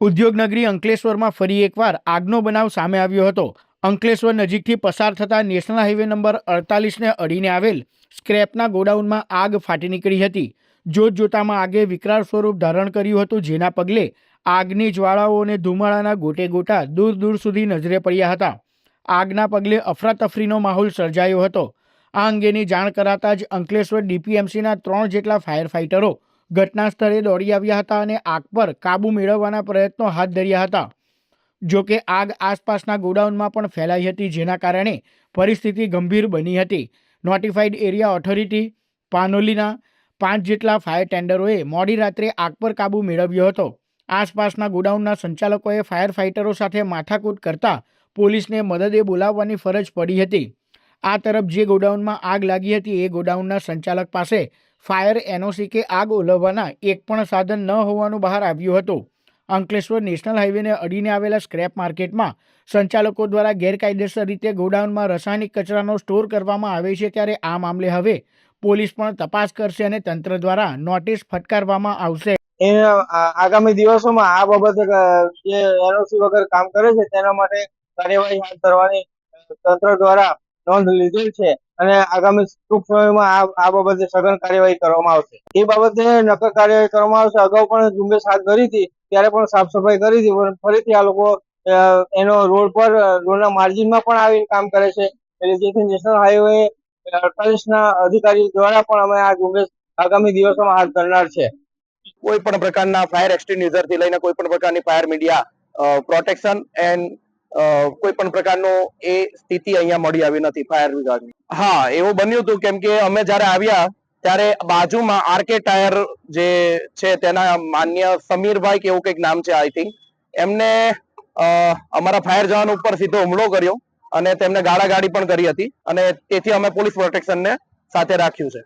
ઉદ્યોગનગરી અંકલેશ્વરમાં ફરી એકવાર આગનો બનાવ સામે આવ્યો હતો. અંકલેશ્વર નજીકથી પસાર થતા નેશનલ હાઈવે નંબર અડતાલીસને અડીને આવેલ સ્ક્રેપના ગોડાઉનમાં આગ ફાટી નીકળી હતી. જોત જોતામાં આગે વિકરાળ સ્વરૂપ ધારણ કર્યું હતું, જેના પગલે આગની જ્વાળાઓ અને ધુમાડાના ગોટે ગોટા દૂર દૂર સુધી નજરે પડ્યા હતા. આગના પગલે અફરાતફરીનો માહોલ સર્જાયો હતો. આ અંગેની જાણ કરાતા જ અંકલેશ્વર ડીપીએમસીના ત્રણ જેટલા ફાયર ફાઇટરો ઘટના સ્થળે દોડી આવ્યા હતા અને આગ પર કાબૂ મેળવવાના પ્રયત્નો હાથ ધર્યા હતા. જો કે આગ આસપાસના ગોડાઉનમાં પણ ફેલાઈ હતી, જેના કારણે પરિસ્થિતિ ગંભીર બની હતી. નોટિફાઈડ એરિયા ઓથોરિટી પાનોલીના પાંચ જેટલા ફાયર ટેન્ડરોએ મોડી રાત્રે આગ પર કાબૂ મેળવ્યો હતો. આસપાસના ગોડાઉનના સંચાલકોએ ફાયર ફાઇટરો સાથે માથાકૂટ કરતા પોલીસને મદદે બોલાવવાની ફરજ પડી હતી. આ તરફ જે ગોડાઉનમાં આગ લાગી હતી, એ ગોડાઉનના સંચાલક પાસે ફાયર એનઓસી કે આગ ઓલવવાના એક પણ સાધન ન હોવાનું બહાર આવ્યું હતું. અંકલેશ્વર નેશનલ હાઈવેને અડીને આવેલા સ્ક્રેપ માર્કેટમાં સંચાલકો દ્વારા ગેરકાયદેસર રીતે ગોડાઉનમાં રાસાયણિક કચરાનો સ્ટોર કરવામાં આવે છે ત્યારે આ મામલે હવે પોલીસ પણ તપાસ કરશે અને તંત્ર દ્વારા નોટિસ ફટકારવામાં આવશે. આગામી દિવસોમાં આ બાબતે જે એનઓસી વગર કામ કરે છે તેના માટે કાર્યવાહી હાથ ધરવાની તંત્ર દ્વારા નોંધ લીધેલ છે. અને આગામી ટૂંક સમયમાં આ બાબતે સઘન કાર્યવાહી કરવામાં આવશે. એ બાબતે નક્કર કાર્યવાહી કરવામાં આવશે. અગાઉ પણ ઝુંબેશ હાથ ધરી હતી, ત્યારે પણ સાફ સફાઈ કરી હતી, પણ ફરીથી આ લોકો એનો રોડ પર રોડના માર્જિનમાં પણ આવીને કામ કરે છે. એટલે જેથી નેશનલ હાઈવે અડતાલીસ ના અધિકારી દ્વારા પણ અમે આ ઝુંબેશ આગામી દિવસોમાં હાથ ધરનાર છે. કોઈ પણ પ્રકારના ફાયર એક્સટિન્યુઝરથી લઈને કોઈ પણ પ્રકારની ફાયર મીડિયા પ્રોટેક્શન એન્ડ કોઈ પણ પ્રકારનો એ સ્થિતિ અહીંયા મળી આવી નથી ફાયર વિભાગની હા, એવું બન્યું હતું કેમ કે અમે જ્યારે આવ્યા ત્યારે બાજુમાં આરકે ટાયર જે છે તેના માન્ય સમીરભાઈ કે એવું કંઈક નામ છે આઈ થિંક એમને અમારા ફાયર જવાન ઉપર સીધો હુમલો કર્યો અને તેમને ગાળાગાળી પણ કરી હતી અને તેથી અમે પોલીસ પ્રોટેક્શનને સાથે રાખ્યું છે.